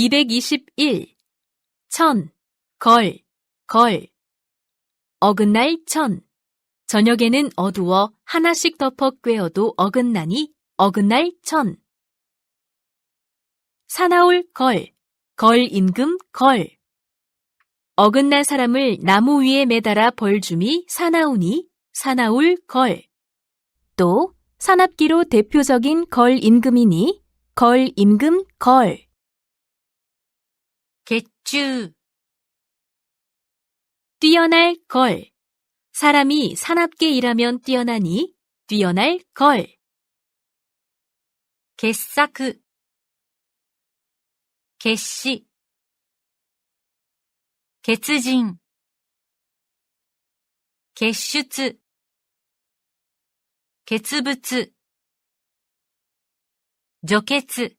221. 천, 걸, 걸. 어긋날 천. 저녁에는 어두워 하나씩 덮어 꿰어도 어긋나니 어긋날 천. 사나울 걸, 걸 임금 걸. 어긋난 사람을 나무 위에 매달아 벌줌이 사나우니 사나울 걸. 또 산업기로 대표적인 걸 임금이니 걸 임금 걸. 血中、 뛰어날 걸. 사람이 사납게 일하면 뛰어나니 뛰어날 걸. 傑作、決死、欠人、結出、結物、除血、